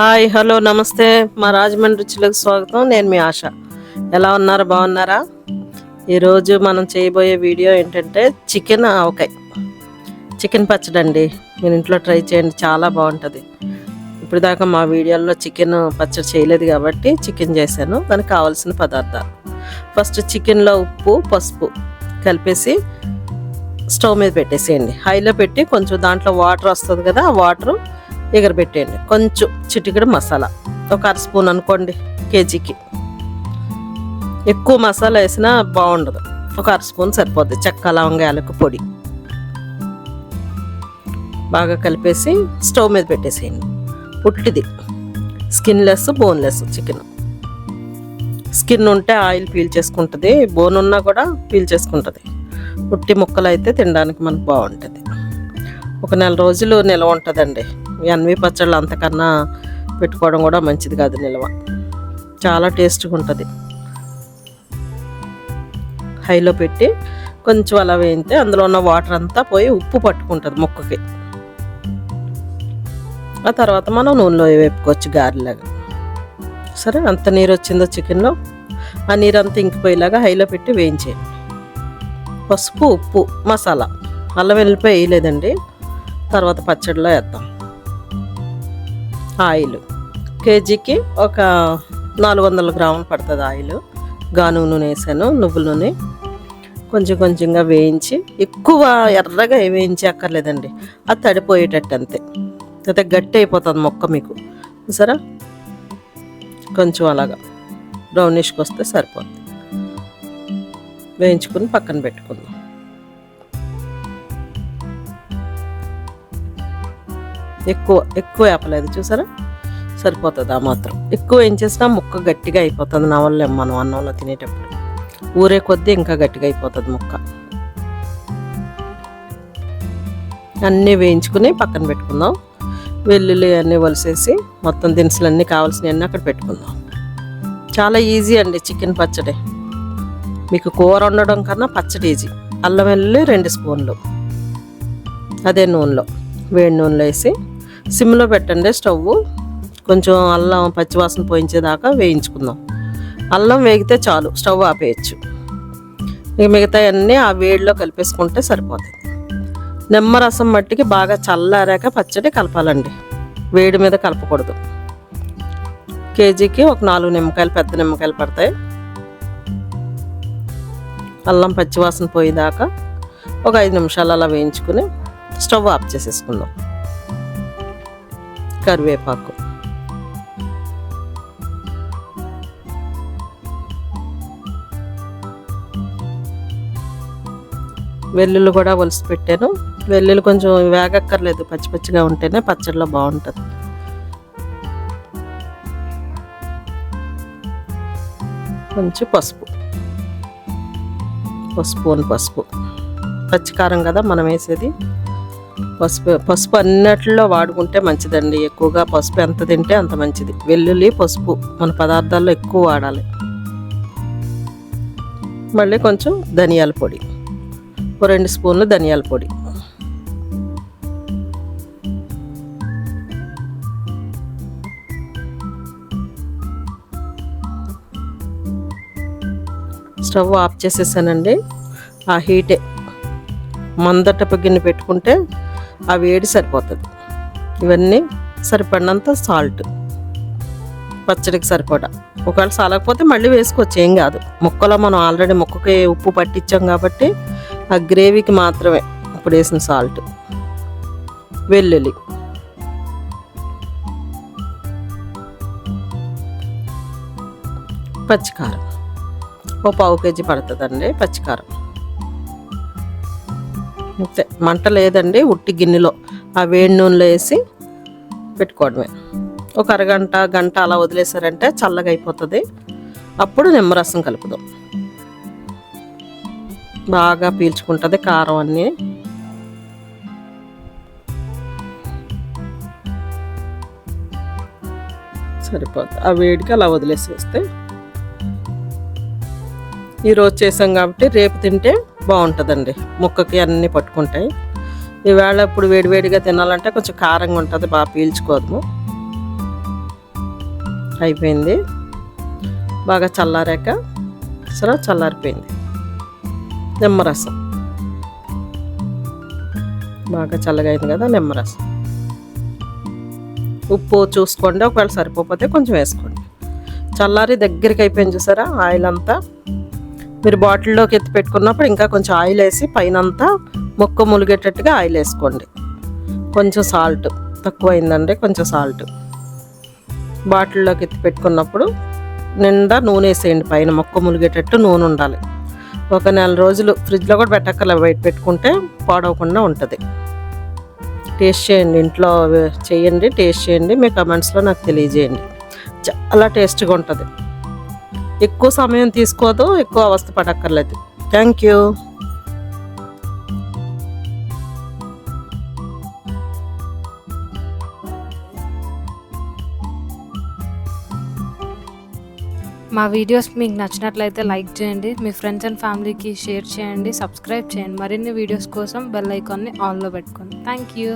Hi hello నమస్తే. మా రాజమండ్రి రుచులకు స్వాగతం. నేను మీ ఆశ. ఎలా ఉన్నారు? బాగున్నారా? ఈరోజు మనం చేయబోయే వీడియో ఏంటంటే చికెన్ ఆవకాయ. చికెన్ పచ్చడి అండి మీరు ఇంట్లో ట్రై చేయండి. చాలా బాగుంటుంది. ఇప్పుడు దాకా మా వీడియోలో చికెన్ పచ్చడి చేయలేదు కాబట్టి చికెన్ చేశాను. దానికి కావాల్సిన పదార్థాలు. ఫస్ట్ చికెన్లో ఉప్పు పసుపు కలిపేసి స్టవ్ మీద పెట్టేసేయండి. హైలో పెట్టి కొంచెం దాంట్లో వాటర్ వస్తుంది కదా ఆ వాటర్ ఎగరబెట్టేయండి. కొంచెం చిటికెడు మసాలా. ఒక అర స్పూన్ అనుకోండి కేజీకి. ఎక్కువ మసాలా వేసినా బాగుండదు. ఒక అర స్పూన్ సరిపోద్ది. చెక్క లవంగ పొడి. బాగా కలిపేసి స్టవ్ మీద పెట్టేసేయండి. ఉట్టిది స్కిన్లెస్ బోన్లెస్ చికెన్. స్కిన్ ఉంటే ఆయిల్ పీల్ చేసుకుంటుంది. బోన్ ఉన్నా కూడా పీల్ చేసుకుంటుంది. ఉట్టి ముక్కలు అయితే తినడానికి మనకు బాగుంటుంది. ఒక నెల రోజులు నిల్వ ఉంటుందండి. ఎన్వి పచ్చళ్ళు అంతకన్నా పెట్టుకోవడం కూడా మంచిది కాదు నిల్వ. చాలా టేస్ట్గా ఉంటుంది. హైలో పెట్టి కొంచెం అలా వేయితే అందులో ఉన్న వాటర్ అంతా పోయి ఉప్పు పట్టుకుంటుంది ముక్కకి. ఆ తర్వాత మనం నూనెలో వేపుకోవచ్చు గారెలాగా. సరే అంత నీరు వచ్చిందో చికెన్లో ఆ నీరు అంతా ఇంకిపోయేలాగా హైలో పెట్టి వేయించేయండి పసుపు ఉప్పు మసాలా. అల్లం వెల్లిపాయ వేయలేదండి. తర్వాత పచ్చడిలో వేద్దాం. ఆయిల్. కేజీకి ఒక నాలుగు వందల గ్రాములు పడుతుంది ఆయిల్. గాను నూనె వేసాను నువ్వుల నూనె. కొంచెం కొంచెంగా వేయించి ఎక్కువ ఎర్రగా వేయించి అక్కర్లేదండి అది తడిపోయేటట్టు అంతే. అయితే గట్టి అయిపోతుంది మొక్క మీకు. సరే? కొంచెం అలాగా. బ్రౌనిష్కి వస్తే సరిపోతుంది. వేయించుకుని పక్కన పెట్టుకుందాం. ఎక్కువ ఎక్కువ వేపలేదు. చూసారా? సరిపోతుంది ఆ మాత్రం. ఎక్కువ ఏం చేసినా ముక్క గట్టిగా అయిపోతుంది నా వల్ల మనం అన్నంలో తినేటప్పుడు. ఊరే కొద్దీ ఇంకా గట్టిగా అయిపోతుంది ముక్క. అన్నీ వేయించుకుని పక్కన పెట్టుకుందాం. వెల్లుల్లి అన్నీ వలిసేసి మొత్తం దినుసులన్నీ కావాల్సినవన్నీ అక్కడ పెట్టుకుందాం. చాలా ఈజీ అండి చికెన్ పచ్చడి. మీకు కూర వండడం కన్నా పచ్చడి ఈజీ. అల్లం వెల్లుల్లి రెండు స్పూన్లు. అదే నూనెలో. వేడి నూనెలో వేసి సిమ్లో పెట్టండి స్టవ్. కొంచెం అల్లం పచ్చివాసన పోయించేదాకా వేయించుకుందాం. అల్లం వేగితే చాలు స్టవ్ ఆపేయచ్చు. ఇక మిగతా అన్నీ ఆ వేడిలో కలిపేసుకుంటే సరిపోతుంది నిమ్మరసం మట్టికి బాగా చల్లారాక పచ్చడి కలపాలండి. వేడి మీద కలపకూడదు. కేజీకి ఒక నాలుగు నిమ్మకాయలు పెద్ద నిమ్మకాయలు పడతాయి. అల్లం పచ్చివాసన పోయేదాకా ఒక ఐదు నిమిషాలు అలా వేయించుకుని స్టవ్ ఆఫ్ చేసేసుకుందాం. కరివేపాకు. వెల్లుల్లి కూడా ఒలిసి పెట్టాను. వెల్లుల్లి కొంచెం వేగక్కర్లేదు పచ్చి పచ్చిగా ఉంటేనే పచ్చడిలో బాగుంటుంది. కొంచెం పసుపు. పసుపు అని పసుపు. పచ్చికారం కదా మనం వేసేది. పసుపు పసుపు అన్నిటిలో వాడుకుంటే మంచిదండి. ఎక్కువగా పసుపు ఎంత తింటే అంత మంచిది. వెల్లుల్లి పసుపు మన పదార్థాల్లో ఎక్కువ వాడాలి. మళ్ళీ కొంచెం ధనియాల పొడి. ఓ రెండు స్పూన్లు ధనియాల పొడి. స్టవ్ ఆఫ్ చేసేసానండి. ఆ హీటే మందట గిన్నె పెట్టుకుంటే ఆ వేడి సరిపోతుంది. ఇవన్నీ సరిపడినంత సాల్ట్. పచ్చడికి సరిపడా. ఒకవేళ సాలకపోతే మళ్ళీ వేసుకోవచ్చు ఏం కాదు. ముక్కలో మనం ఆల్రెడీ ముక్కకి ఉప్పు పట్టించాం కాబట్టి ఆ గ్రేవీకి మాత్రమే ఇప్పుడు వేసిన సాల్ట్. వెల్లుల్లి. పచ్చికారం. ఓ పావు కేజీ పడుతుందండి పచ్చికారం. అంతే. మంట లేదండి ఉట్టి గిన్నెలో ఆ వేడి నూనెలో వేసి పెట్టుకోవడమే. ఒక అరగంట గంట అలా వదిలేసారంటే చల్లగా అయిపోతుంది. అప్పుడు నిమ్మరసం కలుపుదాం. బాగా పీల్చుకుంటుంది కారం అన్నీ. సరిపోతుంది. ఆ వేడికి అలా వదిలేసేస్తే ఈరోజు చేసాం కాబట్టి రేపు తింటే బాగుంటుందండి. ముక్కకి అన్నీ పట్టుకుంటాయి. ఈవేళ ఇప్పుడు వేడివేడిగా తినాలంటే కొంచెం కారంగా ఉంటుంది బాగా పీల్చుకోదు అయిపోయింది. బాగా చల్లారాక సరే చల్లారిపోయింది. నిమ్మరసం. బాగా చల్లగా అయింది కదా నిమ్మరసం. ఉప్పు చూసుకోండి ఒకవేళ సరిపోతే కొంచెం వేసుకోండి. చల్లారి దగ్గరికి అయిపోయింది చూసారా ఆయిల్ అంతా. మీరు బాటిల్లోకి ఎత్తి పెట్టుకున్నప్పుడు ఇంకా కొంచెం ఆయిల్ వేసి పైన అంతా మొక్క ములిగేటట్టుగా ఆయిల్ వేసుకోండి. కొంచెం సాల్ట్ తక్కువ కొంచెం సాల్ట్. బాటిల్లోకి ఎత్తి పెట్టుకున్నప్పుడు నిండా నూనె వేసేయండి పైన మొక్క ములిగేటట్టు నూనె ఉండాలి. ఒక నెల రోజులు ఫ్రిడ్జ్లో కూడా పెట్టక్కల బయట పెట్టుకుంటే పాడవకుండా ఉంటుంది. టేస్ట్ చేయండి ఇంట్లో చేయండి టేస్ట్ చేయండి మీ కమెంట్స్లో నాకు తెలియజేయండి. చాలా టేస్ట్గా ఉంటుంది. ఎక్కువ సమయం తీసుకోదు ఎక్కువ అవస్థ పడక్కర్లేదు. థ్యాంక్ యూ మా వీడియోస్ మీకు నచ్చినట్లయితే లైక్ చేయండి మీ ఫ్రెండ్స్ అండ్ ఫ్యామిలీకి షేర్ చేయండి సబ్స్క్రైబ్ చేయండి. మరిన్ని వీడియోస్ కోసం బెల్ ఐకాన్ని ఆన్లో పెట్టుకోండి. Thank you